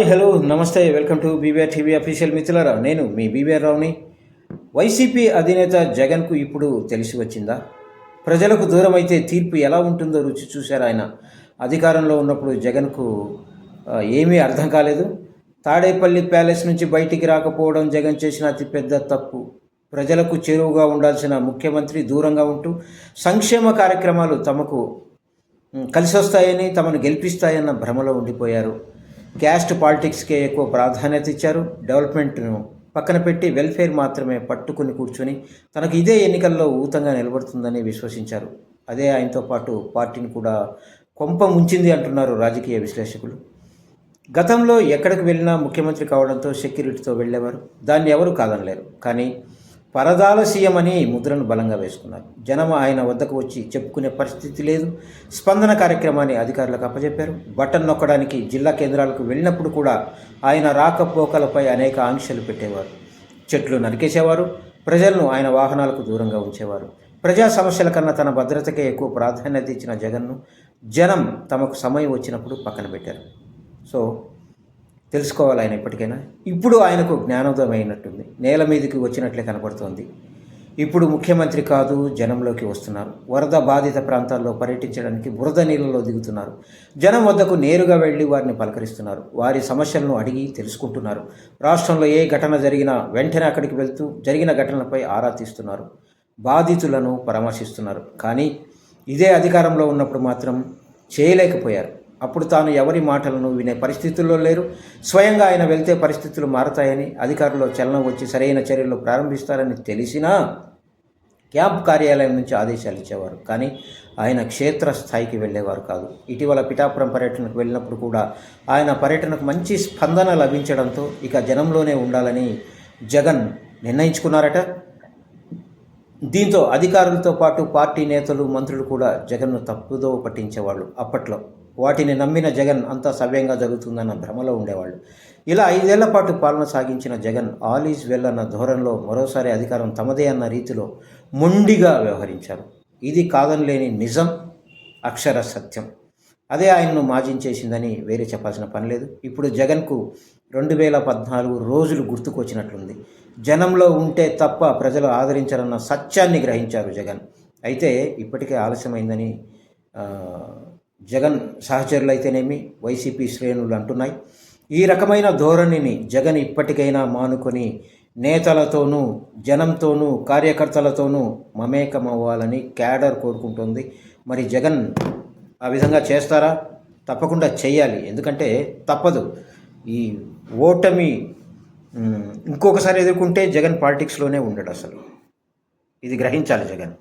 Hi hello నమస్తే welcome to BBR TV official మిత్రులరా. నేను మీ బీబీఆర్ రావుని. వైసీపీ అధినేత జగన్కు ఇప్పుడు తెలిసి వచ్చిందా? ప్రజలకు దూరమైతే తీర్పు ఎలా ఉంటుందో రుచి చూశారు ఆయన. అధికారంలో ఉన్నప్పుడు జగన్కు ఏమీ అర్థం కాలేదు. తాడేపల్లి ప్యాలెస్ నుంచి బయటికి రాకపోవడం జగన్ చేసిన అతిపెద్ద తప్పు. ప్రజలకు చేరువుగా ఉండాల్సిన ముఖ్యమంత్రి దూరంగా ఉంటూ సంక్షేమ కార్యక్రమాలు తమకు కలిసొస్తాయని తమను గెలిపిస్తాయన్న భ్రమలో ఉండిపోయారు. క్యాస్ట్ పాలిటిక్స్కే ఎక్కువ ప్రాధాన్యత ఇచ్చారు. డెవలప్మెంట్ను పక్కన పెట్టి వెల్ఫేర్ మాత్రమే పట్టుకుని కూర్చొని తనకు ఇదే ఎన్నికల్లో ఊతంగా నిలబడుతుందని విశ్వసించారు. అదే ఆయనతో పాటు పార్టీని కూడా కొంప ముంచింది అంటున్నారు రాజకీయ విశ్లేషకులు. గతంలో ఎక్కడికి వెళ్ళినా ముఖ్యమంత్రి కావడంతో సెక్యూరిటీతో వెళ్ళేవారు. దాన్ని ఎవరు కాదనలేరు. కానీ పరదాల సీఎం అని ముద్రను బలంగా వేసుకున్నారు. జనం ఆయన వద్దకు వచ్చి చెప్పుకునే పరిస్థితి లేదు. స్పందన కార్యక్రమాన్ని అధికారులకు అప్పచెప్పారు బటన్ నొక్కడానికి జిల్లా కేంద్రాలకు వెళ్ళినప్పుడు కూడా ఆయన రాకపోకలపై అనేక ఆంక్షలు పెట్టేవారు. చెట్లు నరికేసేవారు. ప్రజలను ఆయన వాహనాలకు దూరంగా ఉంచేవారు. ప్రజా సమస్యల కన్నా తన భద్రతకే ఎక్కువ ప్రాధాన్యత ఇచ్చిన జగన్ను జనం తమకు సమయం వచ్చినప్పుడు పక్కన పెట్టారు. సో తెలుసుకోవాలి ఆయన ఇప్పటికైనా. ఇప్పుడు ఆయనకు జ్ఞానోదయం అయినట్టుంది. నేల మీదకి వచ్చినట్లే కనబడుతోంది ఇప్పుడు ముఖ్యమంత్రి కాదు జనంలోకి వస్తున్నారు. వరద బాధిత ప్రాంతాల్లో పర్యటించడానికి బురద నీళ్ళలో దిగుతున్నారు. జనం వద్దకు నేరుగా వెళ్ళి వారిని పలకరిస్తున్నారు. వారి సమస్యలను అడిగి తెలుసుకుంటున్నారు. రాష్ట్రంలో ఏ ఘటన జరిగినా వెంటనే అక్కడికి వెళ్తూ జరిగిన ఘటనలపై ఆరా తీస్తున్నారు. బాధితులను పరామర్శిస్తున్నారు. కానీ ఇదే అధికారంలో ఉన్నప్పుడు మాత్రం చేయలేకపోయారు. అప్పుడు తాను ఎవరి మాటలను వినే పరిస్థితుల్లో లేరు. స్వయంగా ఆయన వెళ్తే పరిస్థితులు మారతాయని అధికారులు చలనం వచ్చి సరైన చర్యలు ప్రారంభిస్తారని తెలిసినా క్యాంప్ కార్యాలయం నుంచి ఆదేశాలు ఇచ్చేవారు. కానీ ఆయన క్షేత్ర స్థాయికి వెళ్ళేవారు కాదు. ఇటీవల పిఠాపురం పర్యటనకు వెళ్ళినప్పుడు కూడా ఆయన పర్యటనకు మంచి స్పందన లభించడంతో ఇక జనంలోనే ఉండాలని జగన్ నిర్ణయించుకున్నారట. దీంతో అధికారులతో పాటు పార్టీ నేతలు మంత్రులు కూడా జగన్ను తప్పుదో పట్టించేవాళ్ళు అప్పట్లో. వాటిని నమ్మిన జగన్ అంతా సవ్యంగా జరుగుతుందన్న భ్రమలో ఉండేవాళ్ళు. ఇలా ఐదేళ్ళ పాటు పాలన సాగించిన జగన్ ఆల్ ఈజ్ వెల్ అన్న ధోరణిలో మరోసారి అధికారం తమదే అన్న రీతిలో మొండిగా వ్యవహరించారు. ఇది కాదనలేని నిజం అక్షర సత్యం. అదే ఆయన్ను మాజించేసిందని వేరే చెప్పాల్సిన పని లేదు. ఇప్పుడు జగన్కు రెండు వేల పద్నాలుగు రోజులు గుర్తుకొచ్చినట్లుంది. జనంలో ఉంటే తప్ప ప్రజలు ఆదరించారన్న సత్యాన్ని గ్రహించారు జగన్. అయితే ఇప్పటికే ఆలస్యమైందని జగన్ సహచరులు అయితేనేమి వైసీపీ శ్రేణులు అంటున్నాయి. ఈ రకమైన ధోరణిని జగన్ ఇప్పటికైనా మానుకొని నేతలతోనూ జనంతోనూ కార్యకర్తలతోనూ మమేకమవ్వాలని క్యాడర్ కోరుకుంటుంది. మరి జగన్ ఆ విధంగా చేస్తారా? తప్పకుండా చేయాలి. ఎందుకంటే తప్పదు. ఈ ఓటమి ఇంకొకసారి ఎదుర్కొంటే జగన్ పాలిటిక్స్లోనే ఉండడు అసలు. ఇది గ్రహించాలి జగన్.